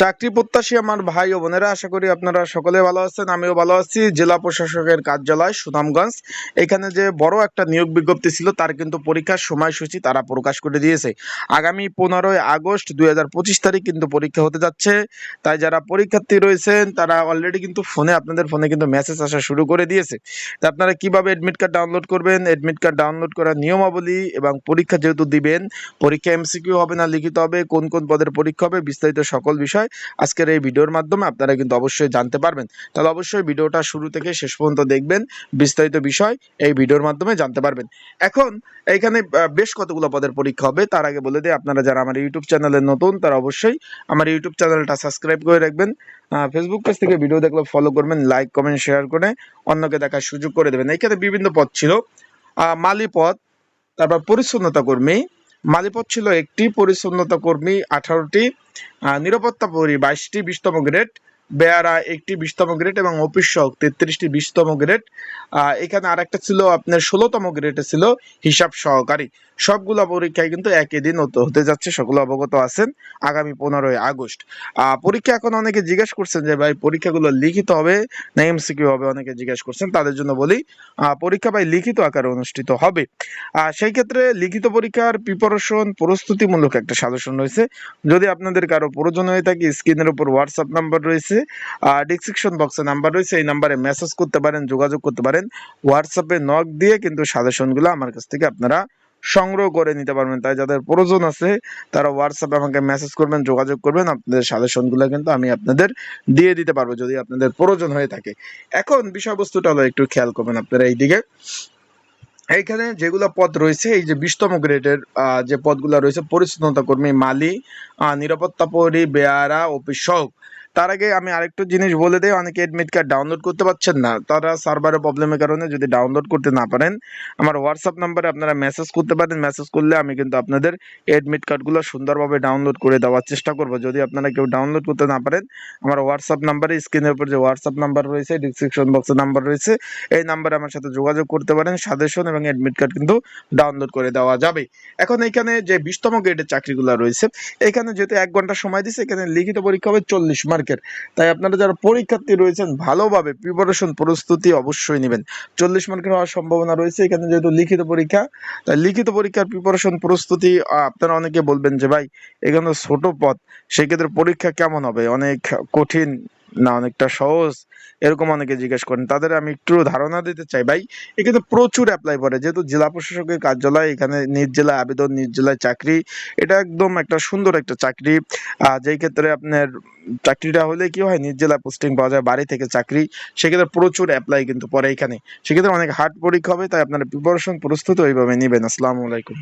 চাকরি প্রত্যাশী আমার ভাই ও বোনেরা, আশা করি আপনারা সকলে ভালো আছেন, আমিও ভালো আছি। জেলা প্রশাসকের কার্যালয় সুনামগঞ্জ। এখানে যে বড় একটা নিয়োগ বিজ্ঞপ্তি ছিল, তার কিন্তু পরীক্ষার সময়সূচি তারা প্রকাশ করে দিয়েছে। আগামী পনেরোই আগস্ট দু হাজার পঁচিশ তারিখ কিন্তু পরীক্ষা হতে যাচ্ছে। তাই যারা পরীক্ষার্থী রয়েছেন, তারা অলরেডি কিন্তু ফোনে, আপনাদের ফোনে কিন্তু মেসেজ আসা শুরু করে দিয়েছে। তা আপনারা কীভাবে অ্যাডমিট কার্ড ডাউনলোড করবেন? এডমিট কার্ড ডাউনলোড করার নিয়মাবলী এবং পরীক্ষা যেহেতু দিবেন, পরীক্ষা এমসিকিউ হবে না, লিখিত হবে, কোন কোন পদের পরীক্ষা হবে, বিস্তারিত সকল বিষয় আজকের এই ভিডিওর মাধ্যমে আপনারা কিন্তু অবশ্যই জানতে পারবেন। তাহলে অবশ্যই ভিডিওটা শুরু থেকে শেষ পর্যন্ত দেখবেন, বিস্তারিত বিষয় এই ভিডিওর মাধ্যমে জানতে পারবেন। এখন এখানে বেশ কতগুলো পদের পরীক্ষা হবে, তার আগে বলে দিই, আপনারা যারা আমার ইউটিউব চ্যানেলে নতুন, তারা অবশ্যই আমার ইউটিউব চ্যানেলটা সাবস্ক্রাইব করে রাখবেন। ফেসবুক পেজ থেকে ভিডিও দেখলে ফলো করবেন লাইক কমেন্ট শেয়ার করে অন্যকে দেখার সুযোগ করে দেবেন। এইখানে বিভিন্ন পদ ছিল। মালি পদ, তারপর পরিচ্ছন্নতা কর্মী মালিপদ ছিল একটি পরিচ্ছন্নতা কর্মী আঠারোটি নিরাপত্তা পরি বাইশটি বিশতম গ্রেড। বেয়ারা একটি বিশতম গ্রেড এবং অফিস সহক তেত্রিশটি বিশতম গ্রেড এখানে আরেকটা ছিল আপনার ষোলোতম গ্রেডে ছিল হিসাব সহকারী। সবগুলো পরীক্ষায় কিন্তু একই দিন হতে- যাচ্ছে সকলে অবগত আছেন আগামী পনেরোই আগস্ট। পরীক্ষা এখন অনেকে জিজ্ঞেস করছেন যে, ভাই, পরীক্ষাগুলো লিখিত হবে না এমসিকিউ হবে? অনেকে জিজ্ঞেস করছেন। তাদের জন্য বলি পরীক্ষা ভাই লিখিত আকারে অনুষ্ঠিত হবে। সেই ক্ষেত্রে লিখিত পরীক্ষার প্রিপারেশন প্রস্তুতিমূলক একটা সাজেশন রয়েছে। যদি আপনাদের কারও প্রয়োজন হয়ে থাকে স্ক্রিনের উপর হোয়াটসঅ্যাপ নাম্বার রয়েছে। ডিসক্রিপশন বক্সে নাম্বার রয়েছে, এই নাম্বারে মেসেজ করতে পারেন, যোগাযোগ করতে পারেন। হোয়াটসঅ্যাপে নক দিয়ে কিন্তু সাজেশনগুলো আমার কাছ থেকে আপনারা সংগ্রহ করে নিতে পারবেন। তাই যাদের প্রয়োজন আছে, তারা হোয়াটসঅ্যাপে আমাকে মেসেজ করবেন, যোগাযোগ করবেন। আপনাদের সাজেশনগুলো কিন্তু আমি আপনাদের দিয়ে দিতে পারব যদি আপনাদের প্রয়োজন হয়ে থাকে। এখন বিষয়বস্তুটা হলো একটু খেয়াল করবেন আপনারা এইদিকে। এইখানে যেগুলো পদ রয়েছে, এই যে বিশতম গ্রেডের যে পদগুলো রয়েছে, পরিচ্ছন্নতা কর্মী, মালি নিরাপত্তা পরি, বেয়ারা অফিস সহক তার আগে আমি আরেকটু জিনিস বলে দেই, অনেকে এডমিট কার্ড ডাউনলোড করতে পারছেন না। তারা সার্ভারের প্রবলেমের কারণে যদি ডাউনলোড করতে না পারেন, আমার হোয়াটসঅ্যাপ নাম্বারে আপনারা মেসেজ করতে পারেন। মেসেজ করলে আমি কিন্তু আপনাদের এডমিট কার্ডগুলো সুন্দরভাবে ডাউনলোড করে দেওয়ার চেষ্টা করব। যদি আপনারা কেউ ডাউনলোড করতে না পারেন, আমার হোয়াটসঅ্যাপ নাম্বারে স্ক্রিনের উপর যে হোয়াটসঅ্যাপ নাম্বার রয়েছে ডিসক্রিপশন বক্সে নাম্বার রয়েছে, এই নাম্বারে আমার সাথে যোগাযোগ করতে পারেন। সাজেশন এবং এডমিট কার্ড কিন্তু ডাউনলোড করে দেওয়া যাবে। এখন এখানে যে বিশতম গ্রেডের চাকরিগুলো রয়েছে এখানে যেহেতু এক ঘণ্টা সময় দিচ্ছে, এখানে লিখিত পরীক্ষা হবে চল্লিশ মার্কের তাই আপনারা যারা পরীক্ষার্থী রয়েছেন, ভালোভাবে প্রিপারেশন প্রস্তুতি অবশ্যই নেবেন। চল্লিশ মার্কের হওয়ার সম্ভাবনা রয়েছে, এখানে যেহেতু লিখিত পরীক্ষা, তাই লিখিত পরীক্ষার প্রিপারেশন প্রস্তুতি আপনারা অনেকে বলবেন যে, ভাই, এখানে ছোট পথ সেক্ষেত্রে পরীক্ষা কেমন হবে? অনেক কঠিন না, অনেকটা সহজ। এরকম অনেকে জিজ্ঞেস করেন। তাদের আমি একটু ধারণা দিতে চাই। ভাই, এখানে প্রচুর অ্যাপ্লাই করে। যেহেতু জেলা প্রশাসকের কার্যালয়, এখানে নিজ জেলায় আবেদন, নিজ জেলায় চাকরি, এটা একদম একটা সুন্দর একটা চাকরি। যেই ক্ষেত্রে আপনার চাকরিটা হলে কি হয়, নিজ জেলায় পোস্টিং পাওয়া যায়, বাড়ি থেকে চাকরি, সেক্ষেত্রে প্রচুর অ্যাপ্লাই কিন্তু পরে এখানে। সেক্ষেত্রে অনেক হার্ড পরীক্ষা হবে, তাই আপনারা প্রিপারেশন প্রস্তুত ওইভাবে নেবেন। আসসালামু আলাইকুম।